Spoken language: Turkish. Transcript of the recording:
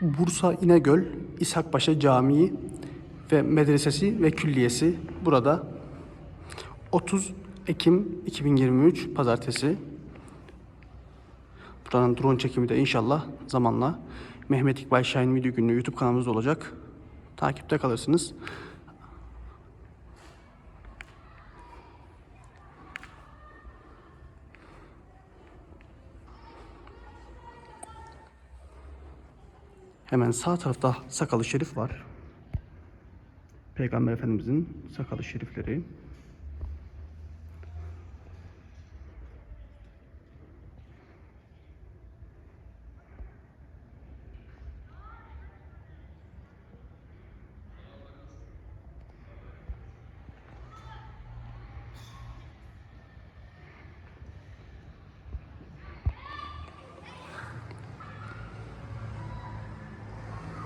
Bursa İnegöl İshakpaşa Camii ve Medresesi ve Külliyesi burada 30 Ekim 2023 Pazartesi. Buranın drone çekimi de inşallah zamanla Mehmet İkbal Şahin Video Günlüğü YouTube kanalımızda olacak. Takipte kalırsınız. Hemen sağ tarafta sakalı şerif var. Peygamber Efendimizin sakalı şerifleri.